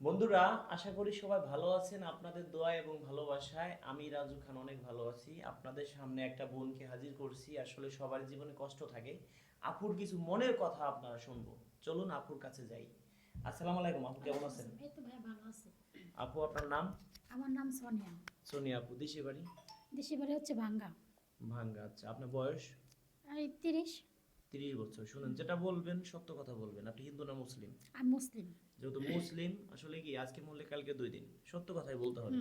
বন্ধুরা আশা করি সবাই ভালো আছেন। আপনাদের দোয়া এবং ভালোবাসায় আমি রাজু খান অনেক ভালো আছি। আপনাদের সামনে একটা বোনকে হাজির করছি। আসলে সবার জীবনে কষ্ট থাকে। আপুর কিছু মনের কথা আপনারা শুনব। চলুন আপুর কাছে যাই। আসসালামু আলাইকুম আপু কেমন আছেন? এই তো ভাই ভালো আছে। আপু আপনার নাম? আমার নাম সোনিয়া। সোনিয়া আপু দেশি বাড়ি? দেশি বাড়ি হচ্ছে ভাঙ্গা। ভাঙ্গা আচ্ছা। আপনার বয়স? এই তিরিশ। তিরিশ বছর। শুনুন যেটা বলবেন সত্য কথা বলবেন। আপনি হিন্দু না মুসলিম? আমি মুসলিম। যেহেতু মুসলিম আসলে কি আজকে মরলে কালকে দুই দিন। সত্য কথাই বলতে হবে।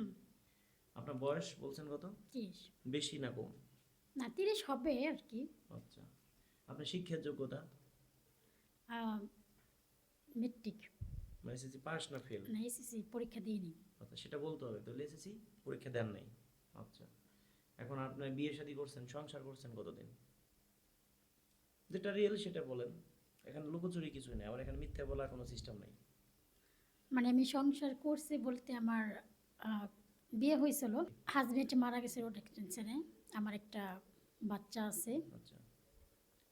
আপনার বয়স বলছেন কত? তিরিশ। বেশি না কম? না তিরিশ হবে আর কি। আচ্ছা। আপনার শিক্ষার যোগ্যতা? মেট্রিক মানে এসএসসি পাস না ফেল না এসএসসি পরীক্ষা দিইনি। আচ্ছা সেটা বলতে হবে। তাহলে এসএসসি পরীক্ষা দেন নাই। আচ্ছা। এখন আপনি বিয়ে শাদী করছেন সংসার করছেন কতদিন? যেটা রিয়েল সেটা বলেন। এখানে লুকোচুরি কিছুই নেই আমার এখানে মিথ্যা বলার কোনো সিস্টেম নাই। মানে আমি সংসার করছি বলতে আমার বিয়ে হয়েছিল। হাজবেন্ড মারা গেছে রোড টেনশনে আমার একটা বাচ্চা আছে। আচ্ছা।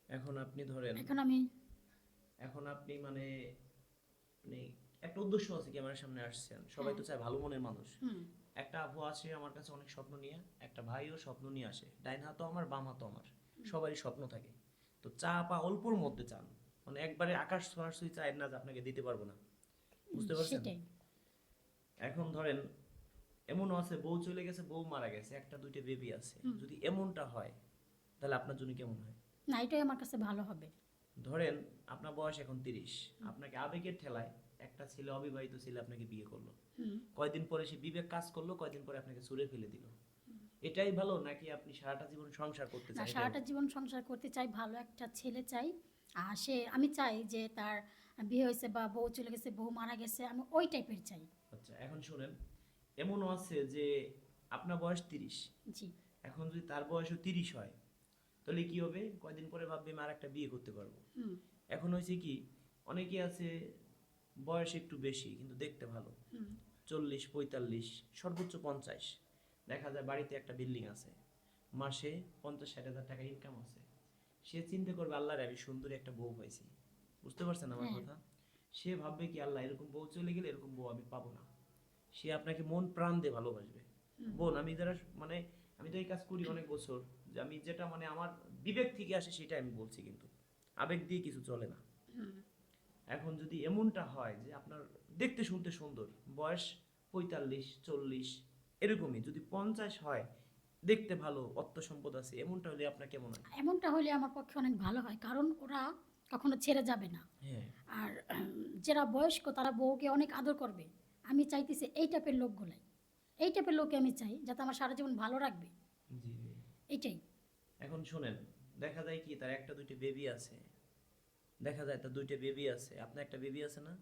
এখন আপনি ধরেন এখন আমি এখন আপনি মানে মানে একটা উদ্দেশ্য আছে ক্যামেরার সামনে আসছেন। সবাই তো চায় ভালো মনের মানুষ। একটা আপু আসে আমার কাছে অনেক স্বপ্ন নিয়ে একটা ভাইও স্বপ্ন নিয়ে আসে। ডাইন হাতও আমার বাম হাতও আমার। সবারই স্বপ্ন থাকে। তো চা পা অল্পর মধ্যে চান। মানে একবারে আকাশ সরাসরি চায় না যে আপনাকে দিতে পারব না। বুঝতে পারছেন? সেটাই। এখন ধরেন এমনও আছে বউ চলে গেছে বউ মারা গেছে একটা দুইটা বেবি আছে। যদি এমনটা হয় তাহলে আপনার জন্য কেমন হয়? না এটাই আমার কাছে ভালো হবে। ধরেন আপনার বয়স এখন তিরিশ। আপনাকে আবেগের ঠেলায় একটা ছেলে অবিবাহিত ছেলে আপনাকে বিয়ে করল। কয়দিন পরে সে বিবেক কাজ করল কয়দিন পরে আপনাকে ছুঁড়ে ফেলে দিল? এটাই ভালো নাকি আপনি সারাটা জীবন সংসার করতে চাই সারাটা জীবন সংসার করতে চাই ভালো একটা ছেলে চাই। সে আমি চাই যে তার বিয়ে হয়েছে বা বউ চলে গেছে বউ মারা গেছে আমি ওই টাইপের চাই। আচ্ছা এখন শুনেন এমনও আছে যে আপনার বয়স তিরিশ। জি। এখন যদি তার বয়সও তিরিশ হয় তাহলে কি হবে? কয়দিন পরে ভাববে আর একটা বিয়ে করতে পারব? এখন হয়েছে কি অনেকে আছে বয়স একটু বেশি কিন্তু দেখতে ভালো। চল্লিশ পঁয়তাল্লিশ সর্বোচ্চ পঞ্চাশ। দেখা যায় বাড়িতে একটা বিল্ডিং আছে। মাসে পঞ্চাশ ষাট হাজার টাকা ইনকাম আছে। সে চিন্তা করবে আল্লাহরে আমি সুন্দরী একটা বউ পাইছি। বুঝতে পারছেন আমার হ্যাঁ। কথা? সে ভাববে কি আল্লাহ এরকম বউ চলে গেলে এরকম বউ আমি পাবো না। সে আপনাকে মন প্রাণ দিয়ে ভালোবাসবে। বোন আমি যারা মানে আমি তো এই কাজ করি অনেক বছর যে আমি যেটা মানে আমার বিবেক থেকে আসে সেটা আমি বলছি কিন্তু। আবেগ দিয়ে কিছু চলে না। এখন যদি এমনটা হয় যে আপনার দেখতে শুনতে সুন্দর বয়স পঁয়তাল্লিশ চল্লিশ এরকমই যদি পঞ্চাশ হয় দেখতে ভালো অর্থ সম্পদ আছে এমনটা হলে আপনার কেমন হয়? এমনটা হলে আমার পক্ষে অনেক ভালো হয় কারণ ওরা কখনো ছেড়ে যাবে না। হ্যাঁ। আর যারা বয়স্ক তারা বউকে অনেক আদর করবে। আমি চাইতেছি এই টাইপের লোকগুলাই এই টাইপের লোককে আমি চাই যাতে আমার সারা জীবন ভালো রাখবে। এইটাই। এখন শুনেন দেখা যায় কি তার একটা দুইটা বেবি আছে। দেখা যায় তার দুইটা বেবি আছে। আপনার একটা বেবি আছে না?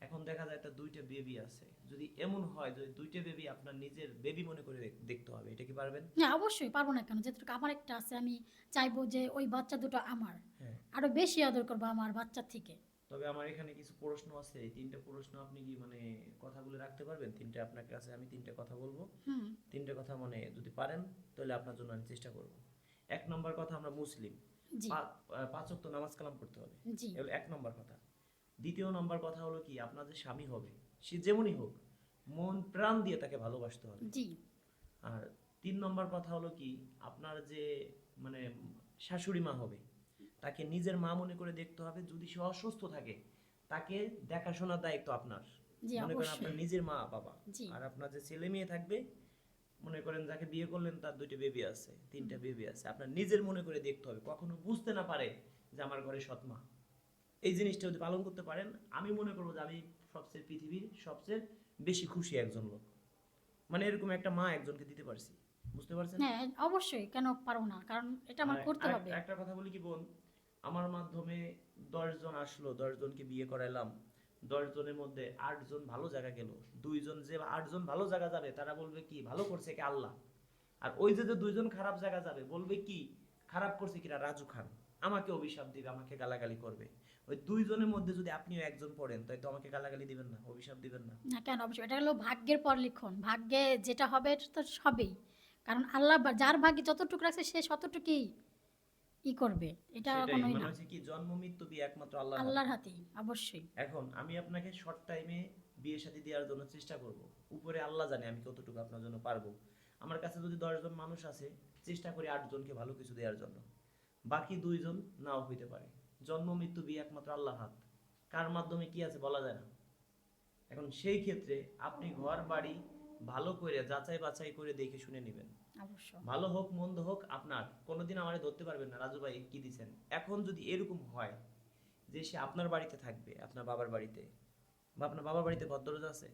এখন দেখা যায় তার দুইটা বেবি আছে। যদি এমন হয় যদি দুইটা বেবি আপনার নিজের বেবি মনে করে দেখতে হবে এটা কি পারবেন? না অবশ্যই পারব না কেন? যেহেতু আমার একটা আছে আমি চাইব যে ওই বাচ্চা দুটো আমার। হ্যাঁ। আরও বেশি আদর করব আমার বাচ্চার থেকে। তবে আমার এখানে কিছু প্রশ্ন আছে। এই তিনটে প্রশ্ন আপনি কি মানে কথাগুলো রাখতে পারবেন? তিনটে আপনার কাছে আমি তিনটে কথা বলব। তিনটে কথা মানে যদি পারেন তাহলে আপনার জন্য আমি চেষ্টা করব। এক নম্বর কথা আমরা মুসলিম। পাঁচ ওয়াক্ত নামাজ কালাম পড়তে হবে। এক নম্বর কথা। দ্বিতীয় নম্বর কথা হলো কি আপনার যে স্বামী হবে সে যেমনই হোক মন প্রাণ দিয়ে তাকে ভালোবাসতে হবে। আর তিন নম্বর কথা হলো কি আপনার যে মানে শাশুড়ি মা হবে তাকে নিজের মা মনে করে দেখতে হবে। যদি সে অসুস্থ থাকে তাকে দেখাশোনার দায়িত্ব আপনার। মনে করেন আপনার নিজের মা বাবা আর আপনার যে ছেলে মেয়ে থাকবে মনে করেন যাকে বিয়ে করলেন তার দুইটা বেবি আছে তিনটা বেবি আছে। আপনার নিজের মনে করে দেখতে হবে। কখনো বুঝতে না পারে যে আমার ঘরে সৎমা এই জিনিসটা যদি পালন করতে পারেন আমি মনে করব যে আমি সবচেয়ে পৃথিবীর সবচেয়ে বেশি খুশি একজন লোক। মানে এরকম একটা মা একজনকে দিতে পারছি। বুঝতে পারছেন? হ্যাঁ অবশ্যই। কেন পারব না? কারণ এটা আমার করতে হবে। একটা কথা বলি কি বোন? আমার মাধ্যমে দশ জন আসলো দশ জনকে বিয়ে করাইলাম। দশ জনের মধ্যে আট জন ভালো জায়গা গেল, দুইজন যে আট জন ভালো জায়গা যাবে, তারা বলবে কি, ভালো করছে কি আল্লাহ? আর ওই যে দুইজন খারাপ জায়গা যাবে, বলবে কি, খারাপ করছে কিনা রাজু খান, আমাকে অভিশাপ দিবে, আমাকে গালাগালি করবে। ওই দুইজনের মধ্যে যদি আপনিও একজন পড়েন, তাই তো আমাকে গালাগালি দিবেন না, অভিশাপ দিবেন না। না, কেন অবশ্যই এটা হলো ভাগ্যের পর লিখন ভাগ্যে যেটা হবে তো হবেই কারণ আল্লাহ যার ভাগ্যে যতটুকু রাখছে, সে ততটুকুই ই করবে। এটা কোনোই মানে হচ্ছে কি জন্ম মৃত্যু একমাত্র আল্লাহ আল্লাহর হাতেই অবশ্যই। এখন আমি আপনাকে শর্ট টাইমে বিয়ে শাদী দেওয়ার জন্য চেষ্টা করব। উপরে আল্লাহ জানে আমি কতটুকু আপনার জন্য পারব। আমার কাছে যদি দশজন মানুষ আছে চেষ্টা করি আটজনকে ভালো কিছু দেওয়ার জন্য। বাকি দুইজন নাও হইতে পারে। জন্ম মৃত্যু বিয়ে একমাত্র আল্লাহ হাত। কার মাধ্যমে কি আছে বলা যায় না। এখন সেই ক্ষেত্রে আপনি ঘর বাড়ি ভালো করে যাচাই বাছাই করে দেখে শুনে নেবেন। ভালো হোক মন্দ হোক আপনার। কোনোদিন আমারে ধরতে পারবেন না। রাজু ভাই কি দিছেন? এখন যদি এরকম হয় যে সে আপনার বাড়িতে থাকবে আপনার বাবার বাড়িতে বা আপনার বাবার বাড়িতে ভদ্রতা আছে?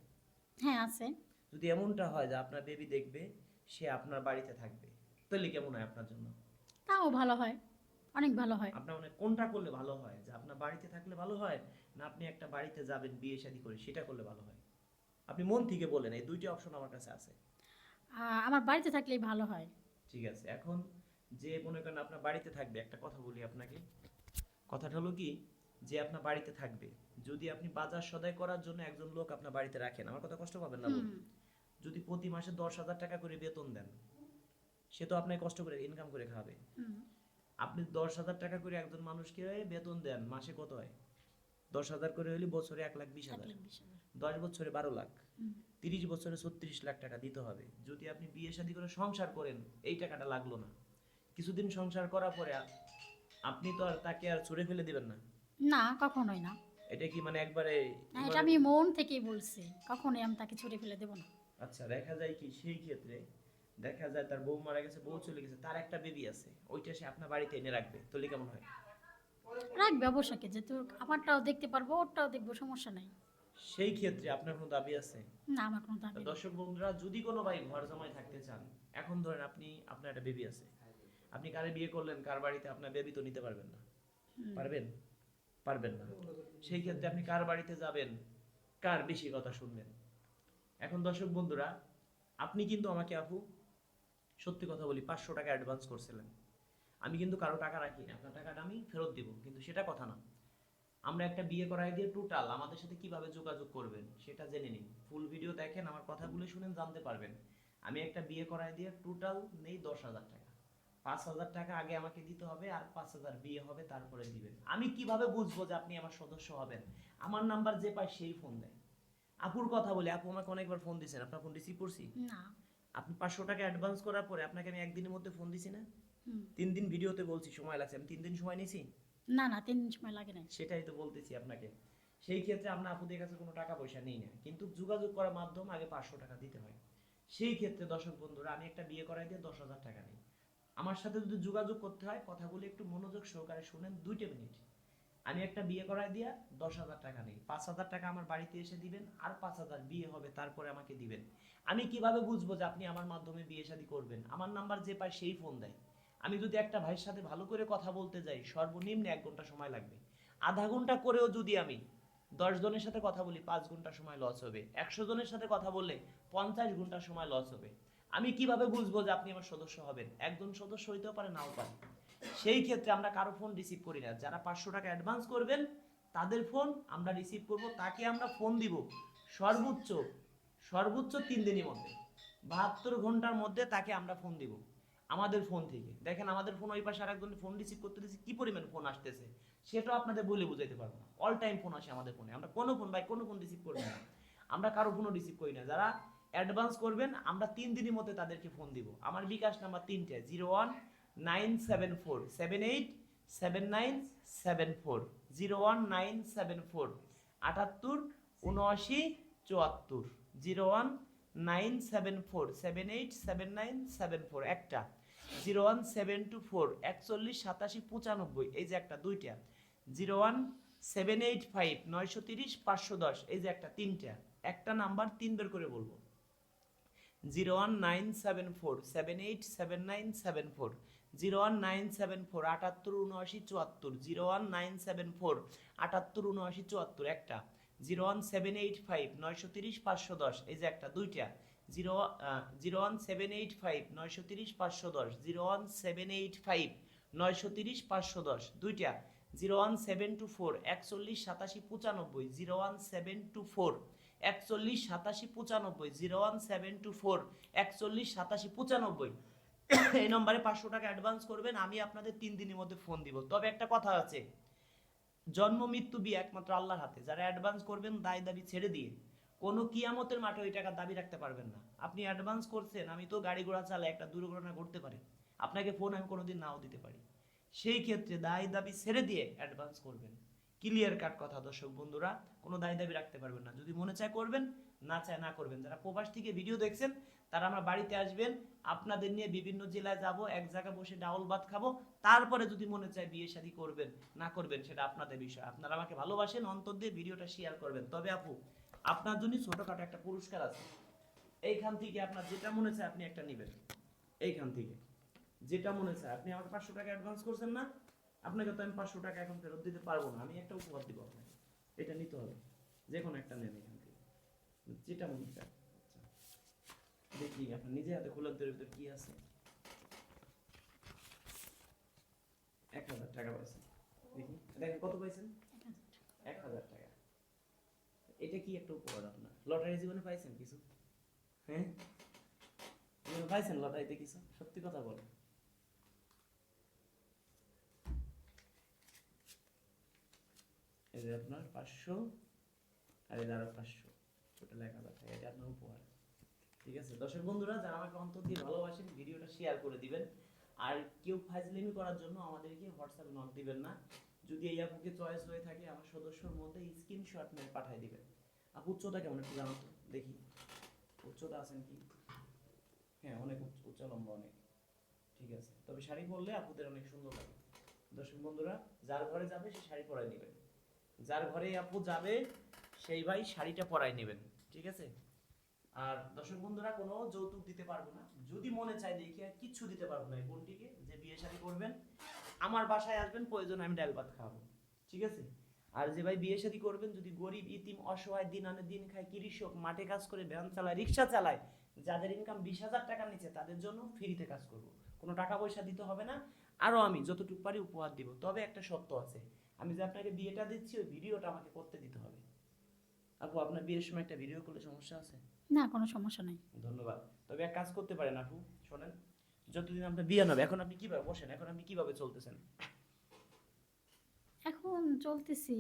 হ্যাঁ আছে। যদি এমনটা হয় যে আপনার বেবি দেখবে সে আপনার বাড়িতে থাকবে তাহলে কেমন হয় আপনার জন্য? তাও ভালো হয়। অনেক ভালো হয়। আপনার মানে কোনটা করলে ভালো হয়? যে আপনার বাড়িতে থাকলে ভালো হয় না আপনি একটা বাড়িতে যাবেন বিয়ে শাদী করে সেটা করলে ভালো হয়? আপনি মন থেকে বলেন এই দুইটা অপশন আমার কাছে আছে। আমার বাড়িতে থাকলেই ভালো হয়। ঠিক আছে এখন যে মনে করেন আপনার বাড়িতে থাকবে একটা কথা বলি আপনাকে। কথাটা হলো কি যে আপনার বাড়িতে থাকবে যদি আপনি বাজার সদাই করার জন্য একজন লোক আপনার বাড়িতে রাখেন আমার কথা কষ্ট পাবেন না। যদি প্রতি মাসে দশ হাজার টাকা করে বেতন দেন সে তো আপনাকে কষ্ট করে ইনকাম করে খাবে। আপনি দশ হাজার টাকা করে একজন মানুষকে বেতন দেন মাসে কত হয়? দশ হাজার করে হলে বছরে এক লাখ বিশ হাজার। দশ বছরে বারো লাখ। তিরিশ বছরে ছত্রিশ লাখ টাকা দিতে হবে। যদি আপনি বিয়ে শাদী করে সংসার করেন এই টাকাটা লাগল না। কিছুদিন সংসার করার পরে আপনি তো আর তাকে আর ছুড়ে ফেলে দিবেন না। না কখনোই না। এটা কি মানে একবারে না, এটা আমি মন থেকেই বলছি। কখনোই আমি তাকে ছুটে ফেলে দেবো না। আচ্ছা দেখা যায় কি সেই ক্ষেত্রে দেখা যায় তার বউ মারা গেছে বউ চলে গেছে তার একটা বেবি আছে। ওইটা সে আপনার বাড়িতে এনে রাখবে। তাহলে কেমন হয়? রাখবে আমারটাও দেখতে পারব ওরটাও দেখব সমস্যা নাই। সেই ক্ষেত্রে আপনার কোনো দাবি আছে? না আমার কোনো দাবি দর্শক বন্ধুরা যদি কোনো ভাই ঘর জামাই থাকতে চান এখন ধরেন আপনি আপনার একটা বেবি আছে। আপনি কারে বিয়ে করলেন কার বাড়িতে আপনার বেবি তো নিতে পারবেন না। পারবেন? পারবেন না। সেই ক্ষেত্রে আপনি কার বাড়িতে যাবেন কার বেশি কথা শুনবেন? এখন দর্শক বন্ধুরা আপনি কিন্তু আমাকে আপু সত্যি কথা বলি পাঁচশো টাকা অ্যাডভান্স করছিলেন। আমি কিন্তু কারও টাকা রাখি না আপনার টাকাটা আমি ফেরত দিব কিন্তু সেটা কথা না। আমরা একটা বিয়ে করাই দিয়ে টোটাল আমাদের সাথে কীভাবে যোগাযোগ করবেন সেটা জেনে নিন। ফুল ভিডিও দেখেন আমার কথাগুলো শুনেন জানতে পারবেন। আমি একটা বিয়ে করাই দিয়ে টোটাল নেই দশ হাজার টাকা। পাঁচ হাজার টাকা আগে আমাকে দিতে হবে আর পাঁচ হাজার বিয়ে হবে তারপরে দিবেন। আমি কীভাবে বুঝব যে আপনি আমার সদস্য হবেন? আমার নাম্বার যে পায় সেই ফোন দেয়। আপুর কথা বলি আপু আমাকে অনেকবার ফোন দিয়েছেন আপনার ফোন রিসিভ করছি? না। আপনি পাঁচশো টাকা অ্যাডভান্স করার পরে আপনাকে আমি একদিনের মধ্যে ফোন দিছি না? তিন দিন ভিডিওতে বলছি সময় লাগছে। আমি তিন দিন সময় নিয়েছি? না না তিন দিন সময় লাগে নাই। সেটাই তো বলতেছি আপনাকে। সেই ক্ষেত্রে আমরা আপুদের কাছে কোনো টাকা পয়সা নেই না। কিন্তু যোগাযোগ করার মাধ্যম আগে পাঁচশো টাকা দিতে হয়। সেই ক্ষেত্রে দর্শক বন্ধুরা আমি একটা বিয়ে করাই দিয়ে দশ হাজার টাকা নিই। আমার সাথে যদি যোগাযোগ করতে হয় কথাগুলো একটু মনোযোগ সহকারে শুনেন দুইটা মিনিট। আমি একটা বিয়ে করাই দিয়া দশ হাজার টাকা নেই। পাঁচ হাজার টাকা আমার বাড়িতে এসে দিবেন আর পাঁচ হাজার বিয়ে হবে তারপরে আমাকে দিবেন। আমি কীভাবে বুঝব যে আপনি আমার মাধ্যমে বিয়ে শাদী করবেন? আমার নাম্বার যে পায় সেই ফোন দেয়। আমি যদি একটা ভাইয়ের সাথে ভালো করে কথা বলতে যাই, সর্বনিম্ন এক ঘণ্টা সময় লাগবে। আধা ঘণ্টা করেও যদি আমি দশ জনের সাথে কথা বলি, পাঁচ ঘণ্টা সময় লস হবে। একশো জনের সাথে কথা বললে পঞ্চাশ ঘণ্টা সময় লস হবে। আমি কীভাবে বুঝব যে আপনি আমার সদস্য হবেন? একজন সদস্য হইতেও পারে, নাও পারে। সেই ক্ষেত্রে আমরা কারও ফোন রিসিভ করি না। যারা পাঁচশো টাকা অ্যাডভান্স করবেন, তাদের ফোন আমরা রিসিভ করব, তাকে আমরা ফোন দিব সর্বোচ্চ সর্বোচ্চ তিন দিনের মধ্যে। বাহাত্তর ঘণ্টার মধ্যে তাকে আমরা ফোন দিব। আমাদের ফোন থেকে। দেখেন আমাদের ফোন ওই পাশে আরেকজন ফোন রিসিভ করতে দিচ্ছি কি পরিমাণ ফোন আসতেছে? সেটাও আপনাদের বলে বুঝাইতে পারব না। অল টাইম ফোন আসে আমাদের ফোনে আমরা কোনো ফোন ভাই, কোনো ফোন রিসিভ করব না। আমরা কারও ফোনও রিসিভ করি না। যারা অ্যাডভান্স করবেন, আমরা তিন দিনের মধ্যে তাদেরকে ফোন দিব। আমার বিকাশ নাম্বার তিনটে zero one nine seven four seven eight seven nine seven four zero one nine seven four আটাত্তর, উনআশি, চুয়াত্তর zero one nine seven four seven eight seven nine seven four একটা। Zero one seven two four একচল্লিশ, সাতাশি, পঁচানব্বই, এই যে একটা, দুইটা। Zero one seven eight five নয়শো তিরিশ, পাঁচশো দশ, এই যে একটা, তিনটা। একটা নাম্বার তিন বের করে বলব। Zero one nine seven four seven eight seven nine seven four zero one nine seven four আটাত্তর, উনআশি, চুয়াত্তর zero one nine seven four আটাত্তর, উনআশি, চুয়াত্তর, একটা। Zero one seven eight five নয়শো তিরিশ, পাঁচশো দশ, এই যে একটা, দুইটা। Zero zero one seven eight five নয়শো তিরিশ পাঁচশো দশ, zero one seven eight five নয়শো তিরিশ পাঁচশো দশ, দুইটা। Zero one seven two four একচল্লিশ সাতাশি পঁচানব্বই, zero one seven two four একচল্লিশ সাতাশি পঁচানব্বই, zero one seven two four একচল্লিশ সাতাশি পঁচানব্বই। এই নম্বরে পাঁচশো টাকা অ্যাডভান্স করবেন, আমি আপনাদের তিন দিনের মধ্যে ফোন দিব। তবে একটা কথা আছে, জন্ম, মৃত্যু বিয়ে একমাত্র আল্লাহর হাতে। যারা অ্যাডভান্স করবেন, দায় দাবি ছেড়ে দিয়ে। কোনো কিয়ামতের মাঠে ওই টাকা দাবি রাখতে পারবেন না। আপনি অ্যাডভান্স করছেন, আমি তো গাড়ি ঘোড়া চালাই একটা দুর্ঘটনা ঘটতে পারে। আপনাকে ফোন আমি কোনোদিন নাও দিতে পারি। সেই ক্ষেত্রে দায় দাবি ছেড়ে দিয়ে অ্যাডভান্স করবেন। ক্লিয়ার কাট কথা দর্শক বন্ধুরা, কোনো দায় দাবি রাখতে পারবেন না। যদি মনে চায় করবেন, না চায় না করবেন। যারা প্রবাস থেকে ভিডিও দেখছেন, তারা আমার বাড়িতে আসবেন। আপনাদের নিয়ে বিভিন্ন জেলায় যাব, এক জায়গায় বসে ডাউল ভাত খাব। তারপরে যদি মনে চায় বিয়ে শাদী করবেন, না করবেন, সেটা আপনাদের বিষয়। আপনারা আমাকে ভালোবাসেন, অন্তর দিয়ে ভিডিওটা শেয়ার করবেন। তবে আপু আপনার জন্য ছোটখাটো একটা পুরস্কার আছে। এইখান থেকে আপনার যেটা মনে চায় আপনি একটা নেবেন। এইখান থেকে। যেটা মনে চায়। আপনি আমাকে পাঁচশো টাকা অ্যাডভান্স করছেন না? আপনাকে তো আমি পাঁচশো টাকা এখন ফেরত দিতে পারব না। আমি একটা উপহার দিব আপনাকে। এটা নিতে হবে। যে কোনো একটা নেন এখান থেকে। যেটা মনে চায়। আচ্ছা। দেখি আপনার নিজে হাতে খোলার ভিতর কি আছে? এক হাজার টাকা পাইছেন। দেখি। দেখেন কত পাইছেন? এক হাজার টাকা। এটা কি একটা উপহার আপনার? লটারি জীবনে পাইছেন কিছু? হ্যাঁ? পাইছেন লটারিতে কিছু? সত্যি কথা বলেন। আপনার পাঁচশো, আর আরও পাঁচশো। এক হাজার এটা আপনার উপহার। ঠিক আছে? দর্শক বন্ধুরা, যারা আমাকে অন্তর দিয়ে ভালোবাসেন, ভিডিওটা শেয়ার করে দিবেন। আর কেউ ফাইজলিমি করার জন্য আমাদেরকে হোয়াটসঅ্যাপে নক দিবেন না। যদি এই আপুকে চয়েস হয়ে থাকে, আমার সদস্যর মধ্যে স্ক্রিনশট মেরে পাঠিয়ে দিবেন। আপু, উচ্চতা কেমন একটু জানান তো, দেখি। উচ্চতা আছেন কি? হ্যাঁ অনেক উচ্চ লম্বা অনেক। ঠিক আছে। তবে শাড়ি পরলে আপুদের অনেক সুন্দর লাগে। দর্শক বন্ধুরা, যার ঘরে যাবে, সে শাড়ি পরাই নেবেন। যার ঘরে আপু যাবে, সেই ভাই শাড়িটা পরাই নেবেন। ঠিক আছে? আর দর্শক বন্ধুরা, কোনো যৌতুক দিতে পারব না। যদি মনে চায় দেখি, আর কিচ্ছু দিতে পারব না এই বোনটিকে, যে বিয়ে শাড়ি করবেন আমার বাসায় আসবেন প্রয়োজন আমি ডাল ভাত খাওয়াবো ঠিক আছে? আর যে ভাই বিয়ে শাদী করবেন যদি গরিব ইতিম অসহায় দিন আনে দিন খায় কৃষক মাঠে কাজ করে ভ্যান চালায় রিক্সা চালায় যাদের ইনকাম বিশ হাজার টাকার নিচে তাদের জন্য ফ্রিতে কাজ করব। কোনো টাকা পয়সা দিতে হবে না আরও আমি যতটুকু পারি উপহার দিব। তবে একটা সত্য আছে আমি যে আপনাকে বিয়েটা দিচ্ছি ওই ভিডিওটা আমাকে করতে দিতে হবে। আপু আপনার বিয়ের সময় একটা ভিডিও করলে সমস্যা আছে? না কোনো সমস্যা নেই। ধন্যবাদ। তবে এক কাজ করতে পারেন আপু শোনেন। যতদিন আপনার বিয়ে হবে এখন আপনি কীভাবে বসেন? এখন আপনি কীভাবে চলতেছেন? এখন চলতেছি।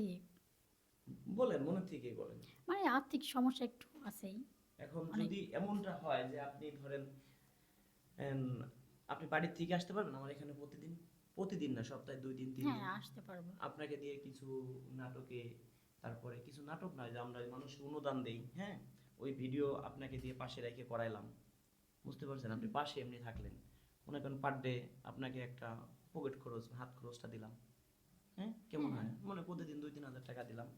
বলেন মনে থেকে বলেন। মানে আর্থিক সমস্যা একটু আছেই। এখন যদি এমনটা হয় যে আপনি ধরেন আপনি বাড়ির থেকে আসতে পারবেন? আমার এখানে প্রতিদিন প্রতিদিন না সপ্তাহে দুই দিন তিন দিন। হ্যাঁ আসতে পারব। আপনাকে দিয়ে কিছু নাটকে তারপরে কিছু নাটক নয় যে আমরা মানুষকে অনুদান দেই হ্যাঁ? ওই ভিডিও আপনাকে দিয়ে পাশে রেখে করাইলাম। বুঝতে পারছেন? আপনি পাশে এমনি থাকলেন। মনে করেন পার ডে আপনাকে একটা পকেট খরচ হাত খরচটা দিলাম। হ্যাঁ? কেমন হয়? মনে প্রতিদিন দুই তিন হাজার টাকা দিলাম।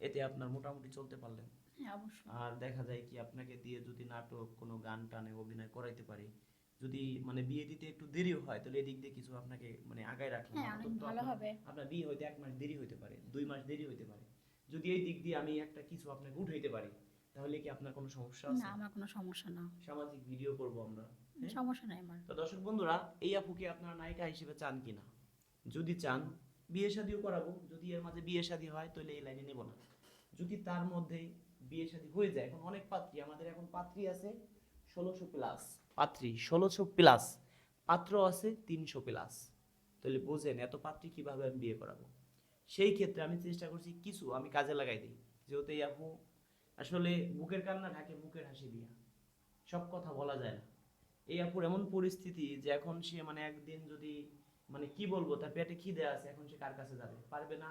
এতে আপনার মোটামুটি চলতে পারলেন। হ্যাঁ আর দেখা যায় কি আপনাকে দিয়ে যদি নাটক কোনো গান টানে অভিনয় করাইতে পারি যদি মানে বিয়ে দিতে একটু দেরিও হয় তাহলে এদিক দিয়ে কিছু আপনাকে মানে আগায় রাখলাম হ্যাঁ আপনার বিয়ে হইতে এক মাস দেরি হইতে পারে দুই মাস দেরি হইতে পারে। যদি এই দিক দিয়ে আমি একটা কিছু আপনাকে উঠাইতে পারি তাহলে কি আপনার কোনো সমস্যা আছে? না আমার কোনো সমস্যা না। সামাজিক ভিডিও করব আমরা হ্যাঁ? সমস্যা নাই আমার। তো দর্শক বন্ধুরা এই আপুকে আপনারা নায়িকা হিসেবে চান কিনা? যদি চান বিয়ে শাদিও করাবো। যদি এর মাঝে বিয়ে শাদী হয় তাহলে এই লাইনে নেব না। যদি তার মধ্যে বিয়ে শাদী হয়ে যায় এখন অনেক পাত্রী আমাদের এখন পাত্রী আছে ষোলোশো প্লাস পাত্রী ষোলোশো প্লাস পাত্র আছে তিনশো প্লাস তাহলে বোঝেন এত পাত্রী কীভাবে আমি বিয়ে করাবো? সেই ক্ষেত্রে আমি চেষ্টা করছি কিছু আমি কাজে লাগাই দিই। যেহেতু এই আপু আসলে বুকের কান্না ঢাকে মুখের হাসি দিয়া। সব কথা বলা যায় না। এই আপুর এমন পরিস্থিতি যে এখন সে মানে একদিন যদি মানে কি বলব, তার পেটে খিদে আছে, এখন সে কার কাছে যাবে? পারবে না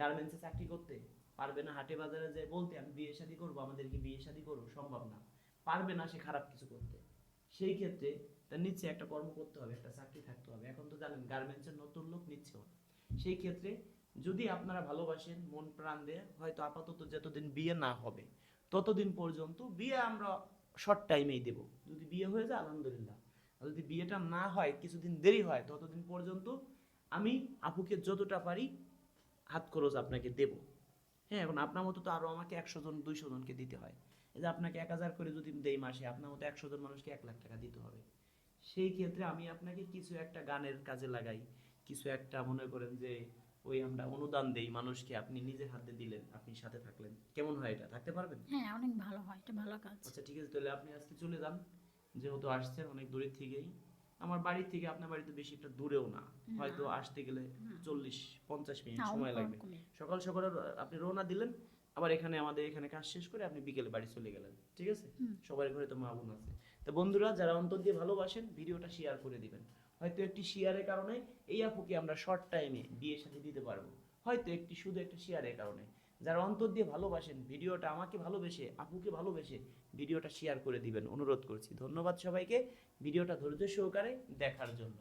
গার্মেন্টসে চাকরি করতে? পারবে না হাটে বাজারে যে বলতে, আমি বিয়ে শাদী করব, আমাদেরকে বিয়ে শাদী করব সম্ভব না। পারবে না সে খারাপ কিছু করতে। সেই ক্ষেত্রে তার নিচে একটা কর্ম করতে হবে, একটা চাকরি থাকতে হবে। এখন তো জানেন গার্মেন্টসের নতুন লোক নিচ্ছেও সেই ক্ষেত্রে যদি আপনারা ভালোবাসেন, মন প্রাণ দিয়ে, হয়তো আপাতত যতদিন বিয়ে না হবে, ততদিন পর্যন্ত বিয়ে আমরা শর্ট টাইমেই দেব। যদি বিয়ে হয়ে যায়, আলহামদুলিল্লাহ। যদি বিয়েটা না হয়, কিছুদিন দেরি হয়, ততদিন পর্যন্ত আমি আপুকে যতটা পারি হাত খরচ আপনাকে দেব। হ্যাঁ এখন আপনার মতো তো আরও আমাকে একশো জন, দুইশো জনকে দিতে হয়। এই যে আপনাকে এক হাজার করে যদি দেই মাসে, আপনার মতো একশো জন মানুষকে এক লাখ টাকা দিতে হবে। সেই ক্ষেত্রে আমি আপনাকে কিছু একটা গানের কাজে লাগাই। কিছু একটা মনে করেন যে ওই আমরা অনুদান দেই মানুষকে আপনি নিজের হাতে দিলেন আপনি সাথে থাকলেন। কেমন হয় এটা? থাকতে পারবেন? হ্যাঁ অনেক ভালো হয় এটা ভালো কাজ। আচ্ছা ঠিক আছে তাহলে আপনি আজকে চলে যান। যেহেতু আসছেন অনেক দূরের থেকেই। আমার বাড়ি থেকে আপনার বাড়িতে বেশি একটা দূরেও না। হয়তো আসতে গেলে চল্লিশ পঞ্চাশ মিনিট সময় লাগবে। সকাল সকাল আপনি রওনা দিলেন। আবার এখানে আমাদের এখানে কাজ শেষ করে আপনি বিকেলে বাড়ি চলে গেলেন। ঠিক আছে? সবার ঘরে তো মা বোন আছে। তো বন্ধুরা যারা অন্তর দিয়ে ভালোবাসেন ভিডিওটা শেয়ার করে দিবেন। হয়তো একটি শেয়ারের কারণে এই আপুকে আমরা শর্ট টাইমে বিয়ের সাথে দিতে পারব। হয়তো একটি শুধু একটা শেয়ারের কারণে। যারা অন্তর দিয়ে ভালোবাসেন, ভিডিওটা আমাকে ভালোবেসে, আপুকে ভালোবেসে ভিডিওটা শেয়ার করে দিবেন। অনুরোধ করছি। ধন্যবাদ সবাইকে। ভিডিওটা ধৈর্য সহকারে দেখার জন্য।